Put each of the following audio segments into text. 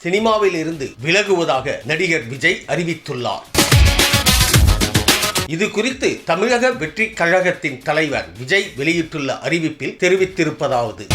சினிமாவில் இருந்து விலகுவதாக நடிகர் விஜய் அறிவித்துள்ளார். இது குறித்து தமிழக வெற்றி கழகத்தின் தலைவர் விஜய் வெளியிட்டுள்ள அறிவிப்பில் தெரிவித்திருப்பதாவது.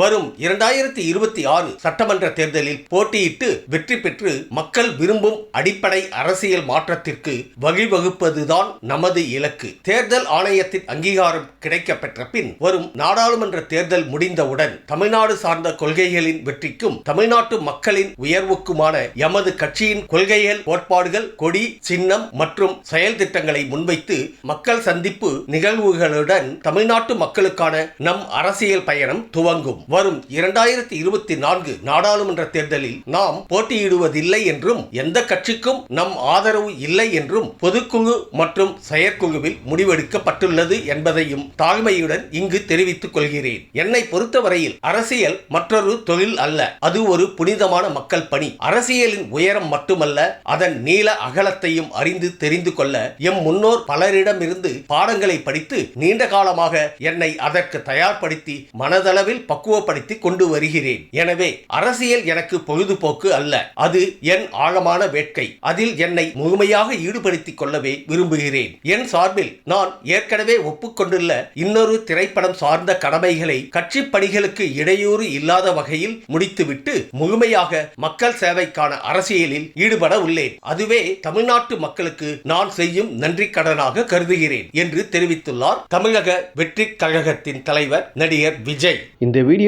வரும் இரண்டாயிரத்தி இருபத்தி ஆறு சட்டமன்ற தேர்தலில் போட்டியிட்டு வெற்றி பெற்று மக்கள் விரும்பும் அடிப்படை அரசியல் மாற்றத்திற்கு வழிவகுப்பதுதான் நமது இலக்கு. தேர்தல் ஆணையத்தின் அங்கீகாரம் கிடைக்கப்பெற்ற பின் வரும் நாடாளுமன்ற தேர்தல் முடிந்தவுடன் தமிழ்நாடு சார்ந்த கொள்கைகளின் வெற்றிக்கும் தமிழ்நாட்டு மக்களின் உயர்வுக்குமான எமது கட்சியின் கொள்கைகள் கோட்பாடுகள் கொடி சின்னம் மற்றும் செயல் திட்டங்களை முன்வைத்து மக்கள் சந்திப்பு நிகழ்வுகளுடன் தமிழ்நாட்டு மக்களுக்கான நம் அரசியல் பயணம் துவங்கும். வரும் இரண்டாயிரத்தி இருபத்தி நான்கு நாடாளுமன்ற தேர்தலில் நாம் போட்டியிடுவதில்லை என்றும் எந்த கட்சிக்கும் நம் ஆதரவு இல்லை என்றும் பொதுக்குழு மற்றும் செயற்குழுவில் முடிவெடுக்கப்பட்டுள்ளது என்பதையும் தாழ்மையுடன் இங்கு தெரிவித்துக் கொள்கிறேன். என்னை பொறுத்தவரையில் அரசியல் மற்றொரு தொழில் அல்ல அது ஒரு புனிதமான மக்கள் பணி. அரசியலின் உயரம் மட்டுமல்ல அதன் நீள அகலத்தையும் அறிந்து தெரிந்து கொள்ள எம் முன்னோர் பலரிடமிருந்து பாடங்களை படித்து நீண்ட காலமாக என்னை அதற்கு தயார்படுத்தி மனதளவில் உருவப்படுத்தி கொண்டு வருகிறேன். எனவே அரசியல் எனக்கு பொழுதுபோக்கு அல்ல. அது என் ஆழமான வேட்கை. அதில் என்னை முழுமையாக ஈடுபடுத்திக் கொள்ளவே விரும்புகிறேன். என் சார்பில் நான் ஏற்கனவே ஒப்புக்கொண்டுள்ள இன்னொரு திரைப்படம் சார்ந்த கடமைகளை கட்சி பணிகளுக்கு இடையூறு இல்லாத வகையில் முடித்துவிட்டு முழுமையாக மக்கள் சேவைக்கான அரசியலில் ஈடுபட உள்ளேன். அதுவே தமிழ்நாட்டு மக்களுக்கு நான் செய்யும் நன்றி கடனாக கருதுகிறேன் என்று தெரிவித்துள்ளார் தமிழக வெற்றி கழகத்தின் தலைவர் நடிகர் விஜய். இந்த வீடியோ